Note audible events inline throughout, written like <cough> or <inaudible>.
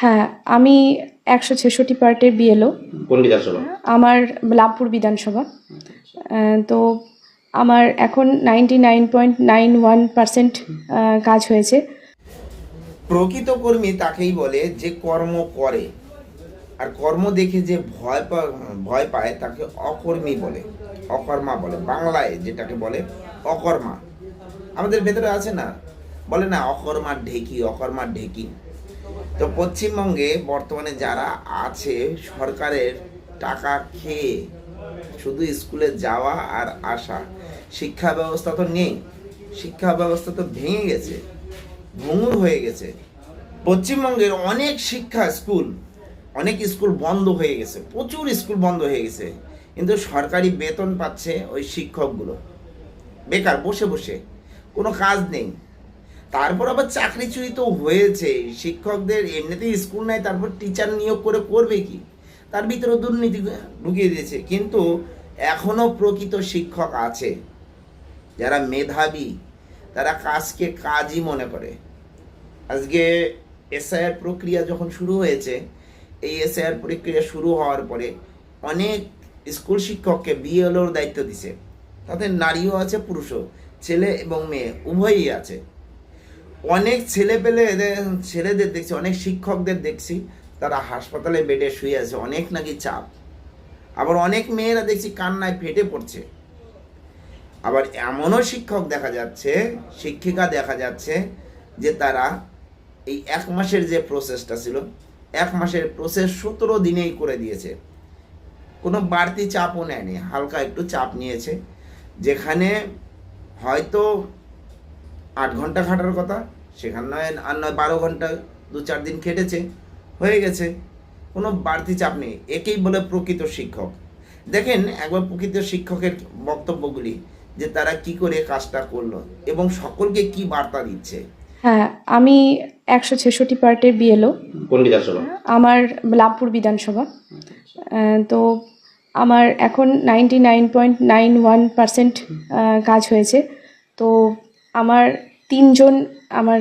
হ্যাঁ আমি একশো ছেষট্টি পার্টের বিএলও আমার লাভপুর বিধানসভা। তো আমার এখন ninety nine point nine one percent কাজ হয়েছে। প্রকৃত কর্মী তাকেই বলে যে কর্ম করে। আর কর্ম দেখে যে ভয় ভয় পায় তাকে অকর্মী বলে, অকর্মা বলে। বাংলায় যেটাকে বলে অকর্মা। আমাদের ভেতরে আছে না? বলে না, অকর্মার ঢেকি অকর্মার ঢেকি। তো পশ্চিমবঙ্গে বর্তমানে যারা আছে, সরকারের টাকা খেয়ে শুধু স্কুলে যাওয়া আর আসা, শিক্ষা ব্যবস্থা তো নেই। শিক্ষা ব্যবস্থা তো ভেঙে গেছে ভঙ্গুর হয়ে গেছে। পশ্চিমবঙ্গের অনেক শিক্ষা স্কুল অনেক স্কুল বন্ধ হয়ে গেছে, প্রচুর স্কুল বন্ধ হয়ে গেছে, কিন্তু সরকারি বেতন পাচ্ছে ওই শিক্ষকগুলো। বেকার, বসে বসে, কোনো কাজ নেই। তারপর আবার চাকরি চুরি তো হয়েছে, শিক্ষকদের এমনিতেই স্কুল নাই, তারপর টিচার নিয়োগ করে করবে কি? তার ভিতরে দুর্নীতি ঢুকিয়ে দিয়েছে, কিন্তু এখনও প্রকৃত শিক্ষক আছে, যারা মেধাবী, তারা কাজকে কাজই মনে করে। আজকে এসআইআর প্রক্রিয়া যখন শুরু হয়েছে এই এসআইআর প্রক্রিয়া শুরু হওয়ার পরে অনেক স্কুল শিক্ষককে বিএলওর দায়িত্ব দিছে। তাদের নারীও আছে, পুরুষও, ছেলে এবং মেয়ে, উভয়ই আছে। অনেক ছেলে পেলে ছেলেদের দেখছি, অনেক শিক্ষকদের দেখছি, তারা হাসপাতালে বেডে শুয়ে আছে, অনেক নাকি চাপ। আবার অনেক মেয়েরা দেখছি কান্নায় ফেটে পড়ছে। আবার এমনও শিক্ষক দেখা যাচ্ছে, শিক্ষিকা দেখা যাচ্ছে, যে তারা এই এক মাসের যে প্রসেসটা ছিল এক মাসের প্রসেস সতেরো দিনেই করে দিয়েছে। কোনো বাড়তি চাপও নেয়নি, হালকা একটু চাপ নিয়েছে। যেখানে হয়তো আট ঘণ্টা খাটার কথা, সেখানে নয়, আর নয়, বারো ঘণ্টা, দু চার দিন খেটেছে, হয়ে গেছে। কোনো বাড়তি চাপ নেই, একেই বলে প্রকৃত শিক্ষক। দেখেন, একবার প্রকৃত শিক্ষকের বক্তব্যগুলি, যে তারা কি করে কাজটা করল, এবং সকলকে কি বার্তা দিচ্ছে। হ্যাঁ আমি একশো ছেষট্টি পার্টের বিএলও কোন বিধানসভা? আমার লাভপুর বিধানসভা। তো আমার এখন ninety nine point nine one percent কাজ হয়েছে। তো আমার তিনজন আমার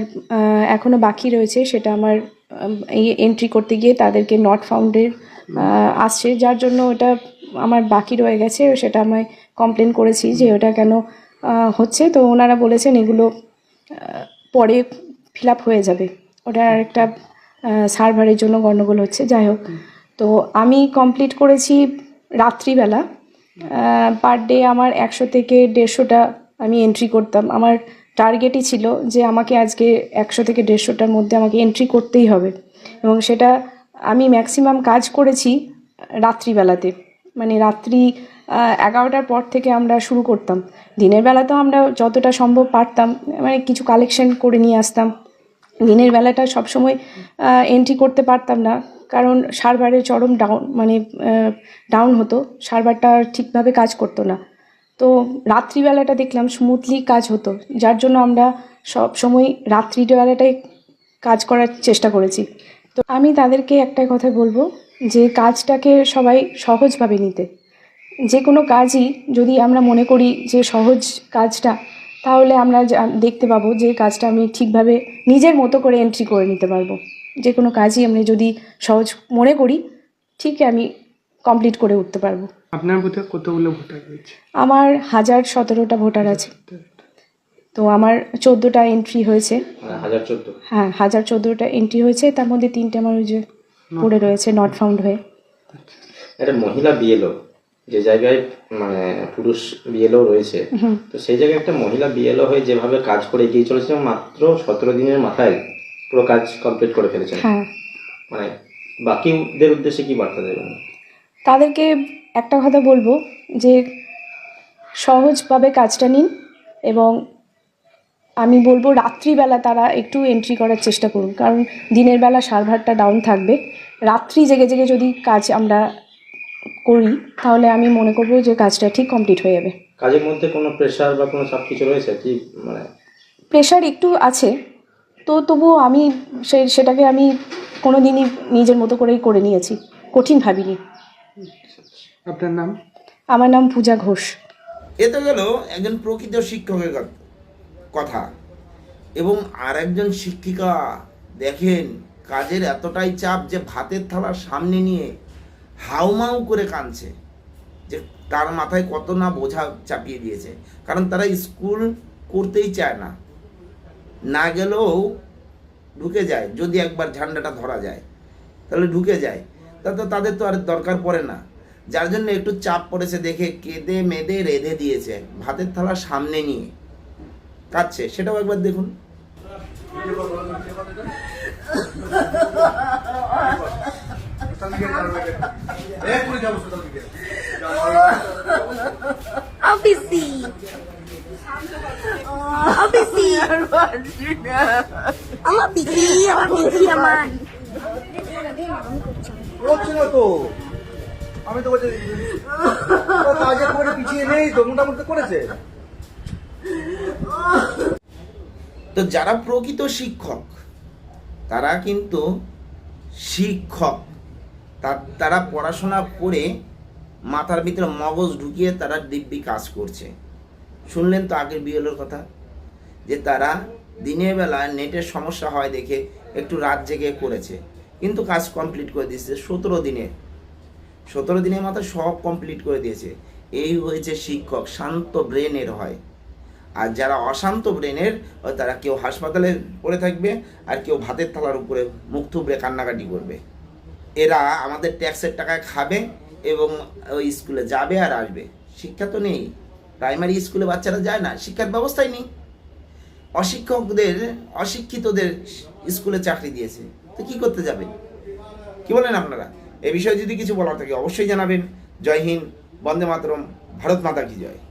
এখনও বাকি রয়েছে। সেটা আমার এন্ট্রি করতে গিয়ে তাদেরকে নট ফাউন্ডের আসছে। যার জন্য ওটা আমার বাকি রয়ে গেছে। সেটা আমায় কমপ্লেন করেছি যে ওটা কেন হচ্ছে। তো ওনারা বলেছেন এগুলো পরে ফিল আপ হয়ে যাবে। ওটা একটা সার্ভারের জন্য গণ্ডগোল হচ্ছে যাই হোক। তো আমি কমপ্লিট করেছি রাত্রিবেলা। পার ডে আমার একশো থেকে দেড়শোটা আমি এন্ট্রি করতাম। আমার টার্গেটই ছিল যে আমাকে আজকে একশো থেকে দেড়শোটার মধ্যে আমাকে এন্ট্রি করতেই হবে। এবং সেটা আমি ম্যাক্সিমাম কাজ করেছি রাত্রিবেলাতে। মানে রাত্রি এগারোটার পর থেকে আমরা শুরু করতাম। দিনের বেলাতেও আমরা যতটা সম্ভব পারতাম মানে কিছু কালেকশন করে নিয়ে আসতাম। দিনের বেলাটা সবসময় এন্ট্রি করতে পারতাম না, কারণ সার্ভারের চরম ডাউন মানে ডাউন হতো। সার্ভারটা ঠিকভাবে কাজ করতো না। তো রাত্রিবেলাটা দেখলাম স্মুথলি কাজ হতো, যার জন্য আমরা সব সময় রাত্রিবেলাটাই কাজ করার চেষ্টা করেছি। তো আমি তাদেরকে একটা কথা বলব যে, কাজটাকে সবাই সহজভাবে নিতে। যে কোনো কাজই যদি আমরা মনে করি যে সহজ কাজটা তাহলে আমরা দেখতে পাবো যে কাজটা আমি ঠিকভাবে নিজের মতো করে এন্ট্রি করে নিতে পারব। যে কোনো কাজই আমি যদি সহজ মনে করি ঠিক আমি কমপ্লিট করে উঠতে পারব। আপনার বুথে কতগুলো ভোটার রয়েছে? আমার হাজার সতেরোটা ভোটার আছে। তো আমার চোদ্দোটা এন্ট্রি হয়েছে। মানে হাজার হ্যাঁ হাজার চোদ্দোটা এন্ট্রি হয়েছে। তার মধ্যে তিনটে আমার ওই যে পড়ে রয়েছে নট ফাউন্ড হয়ে। একটা মহিলা বিএলও। যে জায়গায় মানে পুরুষ বিএলও রয়েছে তো সেই জায়গায় একটা মহিলা বিএলও হয়ে যেভাবে কাজ করে এগিয়ে চলেছে মাত্র সতেরো দিনের মাথায় পুরো কাজ কমপ্লিট করে ফেলেছেন। হ্যাঁ। মানে বাকিদের উদ্দেশ্যে কি বার্তা দেবেন? তাদেরকে একটা কথা বলব যে সহজভাবে কাজটা নিন এবং আমি বলব রাত্রিবেলা তারা একটু এন্ট্রি করার চেষ্টা করুন কারণ দিনের বেলা সার্ভারটা ডাউন থাকবে। রাত্রি জেগে জেগে যদি কাজ আমরা করি তাহলে আমি মনে করব যে কাজটা ঠিক কমপ্লিট হয়ে যাবে। কাজের মধ্যে কোনো প্রেশার বা কোনো চাপ কিছু রয়েছে কি? মানে প্রেশার একটু আছে তো তবুও আমি সে সেটাকে আমি কোনো দিনই নিজের মতো করেই করে নিয়েছি কঠিন ভাবিনি। আপনার নাম? আমার নাম পূজা ঘোষ। এ তো গেল একজন প্রকৃত শিক্ষকের কথা- কথা। এবং আর একজন শিক্ষিকা দেখেন কাজের এতটাই চাপ যে ভাতের থালা সামনে নিয়ে হাউমাউ করে কাঁদছে যে তার মাথায় কত না বোঝা চাপিয়ে দিয়েছে। কারণ তারা স্কুল করতেই চায় না। না গেলেও ঢুকে যায় যদি একবার ঝান্ডাটা ধরা যায়। তাহলে ঢুকে যায়। তা তো তাদের তো আর দরকার পড়ে না। যার জন্য একটু চাপ পড়েছে দেখে কেঁদে মেদে রেঁধে দিয়েছে ভাতের থালা সামনে নিয়ে। কাচ্ছে সেটাও একবার দেখুন। <laughs> <laughs> Obviously. Obviously. আমার পিসি আমার পিসি আমার হচ্ছে না তো? আমি তো বলছি কাজে করে পিছিয়ে নেই তো মোটামুটি করেছে। তো যারা প্রকৃত শিক্ষক তারা কিন্তু শিক্ষক তারা পড়াশোনা করে মাথার ভিতরে মগজ ঢুকিয়ে তারা দিব্যি কাজ করছে। শুনলেন তো আগের বিএলের কথা? যে তারা দিনের বেলা নেটের সমস্যা হয় দেখে একটু রাত জেগে করেছে। কিন্তু কাজ কমপ্লিট করে দিয়েছে সতেরো দিনে। সতেরো দিনের মাথায় সব কমপ্লিট করে দিয়েছে। এই হয়েছে শিক্ষক, শান্ত ব্রেনের হয় আর যারা অশান্ত ব্রেনের, তারা কেউ হাসপাতালে পড়ে থাকবে আর কেউ ভাতের থালার উপরে মুখ থুবড়ে কান্নাকাটি করবে। এরা আমাদের ট্যাক্সের টাকায় খাবে এবং ওই স্কুলে যাবে আর আসবে। শিক্ষা তো নেই। প্রাইমারি স্কুলে বাচ্চারা যায় না, শিক্ষার ব্যবস্থাই নেই। অশিক্ষকদের, অশিক্ষিতদের স্কুলে চাকরি দিয়েছে। তো কি করতে যাবে? কি বলেন আপনারা? এ বিষয়ে যদি কিছু বলার থাকে অবশ্যই জানাবেন। জয় হিন্দ, বন্দে মাতরম, ভারত মাতা কি জয়।